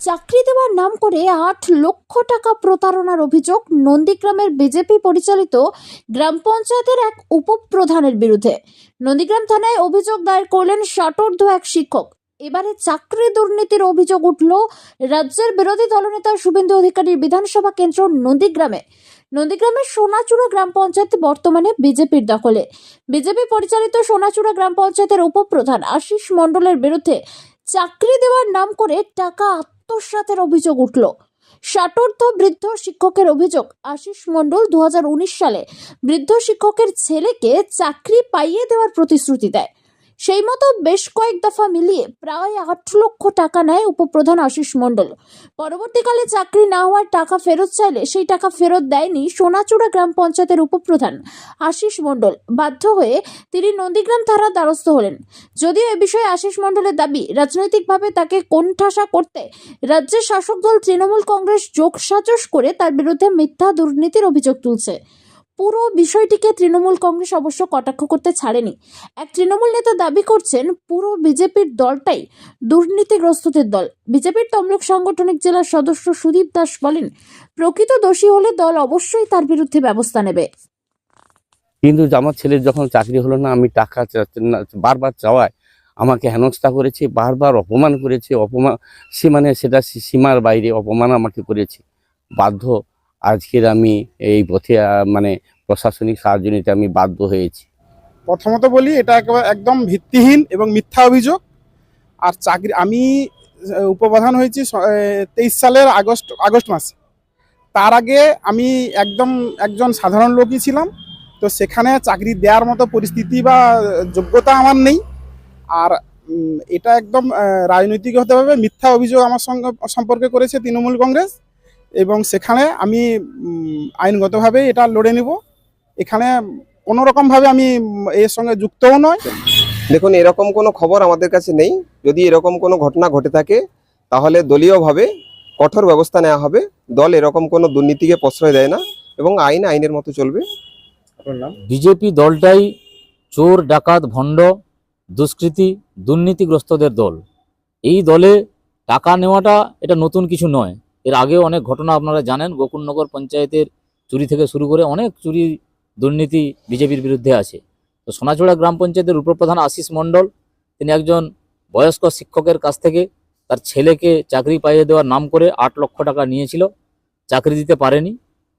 চাকরি দেওয়ার নাম করে আট লক্ষ টাকা প্রতারণার অভিযোগ নন্দীগ্রামের বিজেপি পরিচালিত গ্রাম পঞ্চায়েতের এক উপপ্রধানের বিরুদ্ধে। নন্দীগ্রাম থানায় অভিযোগ দায়ের করলেন ষাটোর্ধ এক শিক্ষক। এবারে চাকরি দুর্নীতির অভিযোগ উঠল রাজ্যের বিরোধী দলনেতা শুভেন্দু অধিকারীর বিধানসভা কেন্দ্র নন্দীগ্রামে। নন্দীগ্রামের সোনাচূড়া গ্রাম পঞ্চায়েত বর্তমানে বিজেপির দখলে। বিজেপি পরিচালিত সোনাচূড়া গ্রাম পঞ্চায়েতের উপপ্রধান আশিস মণ্ডলের বিরুদ্ধে চাকরি দেওয়ার নাম করে টাকা আত্মসাতের অভিযোগ উঠল। ষাটোর্ধ বৃদ্ধ শিক্ষকের অভিযোগ, আশিস মণ্ডল দু হাজার উনিশ সালে বৃদ্ধ শিক্ষকের ছেলেকে চাকরি পাইয়ে দেওয়ার প্রতিশ্রুতি দেয়। সেই মতো বেশ কয়েক দফা মিলিয়ে প্রায় আট লক্ষ টাকা নেয় উপপ্রধান আশিস মণ্ডল। পরবর্তীকালে চাকরি না হওয়ার টাকা ফেরত চাইলে সেই টাকা ফেরত দেয়নি সোনাচূড়া গ্রাম পঞ্চায়েতের উপপ্রধান আশিস মণ্ডল। বাধ্য হয়ে তিনি নন্দীগ্রাম থানার দ্বারস্থ হলেন। যদিও এ বিষয়ে আশিস মণ্ডলের দাবি, রাজনৈতিকভাবে তাকে কোণঠাসা করতে রাজ্যের শাসক দল তৃণমূল কংগ্রেস যোগসাজশ করে তার বিরুদ্ধে মিথ্যা দুর্নীতির অভিযোগ তুলছে। পুরো বিষয়টিকে তৃণমূল কংগ্রেস অবশ্য কটাক্ষ করতে ছাড়েনি। এক তৃণমূল নেতা দাবি করছেন, পুরো বিজেপির দলটাই দুর্নীতিগ্রস্তদের দল। বিজেপির তমলুক সাংগঠনিক জেলার সদস্য সুদীপ দাস বলেন, প্রকৃত দোষী হলে দল অবশ্যই তার বিরুদ্ধে ব্যবস্থা নেবে। কিন্তু আমার ছেলের যখন চাকরি হলো না, আমি টাকা বারবার চাওয়ায় আমাকে হেনস্থা করেছে, বারবার অপমান করেছে অপমান সে মানে সেটা সীমার বাইরে অপমান আমাকে করেছে। বাধ্য আজকের আমি এই পথে মানে প্রশাসনিক সাহায্য নিতে আমি বাধ্য হয়েছি। প্রথমত বলি, এটা একেবারে একদম ভিত্তিহীন এবং মিথ্যা অভিযোগ। আর চাকরি, আমি উপপ্রধান হয়েছি তেইশ সালের আগস্ট আগস্ট মাসে। তার আগে আমি একদম একজন সাধারণ লোকই ছিলাম, তো সেখানে চাকরি দেওয়ার মতো পরিস্থিতি বা যোগ্যতা আমার নেই। আর এটা একদম রাজনৈতিক হতে হবে মিথ্যা অভিযোগ আমার সঙ্গে, সম্পর্কে করেছে তৃণমূল কংগ্রেস। এবং সেখানে আমি আইনগতভাবে এটা লড়ে নেব। এখানে কোনো রকমভাবে আমি এর সঙ্গে যুক্তও নয় দেখুন এরকম কোনো খবর আমাদের কাছে নেই। যদি এরকম কোনো ঘটনা ঘটে থাকে তাহলে দলীয়ভাবে কঠোর ব্যবস্থা নেওয়া হবে। দল এরকম কোনো দুর্নীতিকে প্রশ্রয় দেয় না এবং আইন আইনের মতো চলবে। বিজেপি দলটাই চোর ডাকাত ভণ্ড দুষ্কৃতী দুর্নীতিগ্রস্তদের দল। এই দলে টাকা নেওয়াটা এটা নতুন কিছু নয়। এর আগেও অনেক ঘটনা আপনারা জানেন, গোকুলনগর পঞ্চায়েতের চুরি থেকে শুরু করে অনেক চুরি দুর্নীতি বিজেপির বিরুদ্ধে আছে। তো সোনাচূড়া গ্রাম পঞ্চায়েতের উপপ্রধান আশিস মণ্ডল, তিনি একজন বয়স্ক শিক্ষকের কাছ থেকে তার ছেলেকে চাকরি পাইয়ে দেওয়ার নাম করে আট লক্ষ টাকা নিয়েছিল, চাকরি দিতে পারেনি।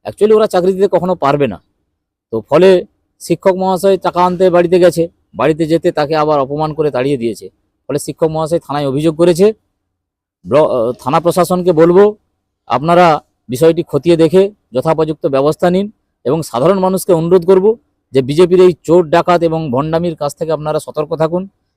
অ্যাকচুয়ালি ওরা চাকরি দিতে কখনো পারবে না। তো ফলে শিক্ষক মহাশয় টাকা আনতে বাড়িতে গেছে, বাড়িতে যেতে তাকে আবার অপমান করে তাড়িয়ে দিয়েছে। ফলে শিক্ষক মহাশয় থানায় অভিযোগ করেছে থানা প্রশাসনকে বলব আপনারা বিষয়টি খতিয়ে দেখে যথাপযুক্ত ব্যবস্থা নিন এবং সাধারণ মানুষকে অনুরোধ করব যে বিজেপির এই চোর ডাকাত এবং ভণ্ডামির কাছ থেকে আপনারা সতর্ক থাকুন।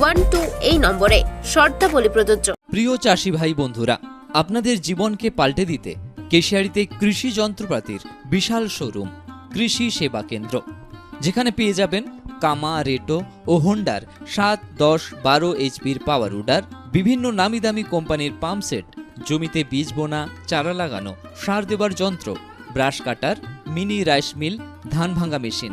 one two এই নম্বরে, শর্তাবলী প্রযোজ্য। প্রিয় চাষি ভাই বন্ধুরা, আপনাদের জীবনকে পাল্টে দিতে কেশিয়ারিতে কৃষি যন্ত্রপাতির বিশাল শোরুম, কৃষি সেবা কেন্দ্র। যেখানে পেয়ে যাবেন কামা, রেটো ও হোন্ডার সাত, দশ, বারো এইচপির পাওয়ার উডার বিভিন্ন নামি দামি কোম্পানির পাম্প সেট, জমিতে বীজ বোনা, চারা লাগানো, সার দেবার যন্ত্র, brush cutter, mini rice mill, ধান ভাঙা মেশিন।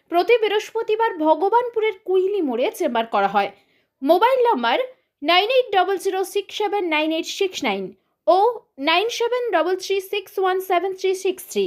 প্রতি বৃহস্পতিবার ভগবানপুরের কুইলি মোড়ে চেম্বার করা হয়। Mobile number nine eight double zero six seven nine eight six nine ও nine seven double three six one seven three six three.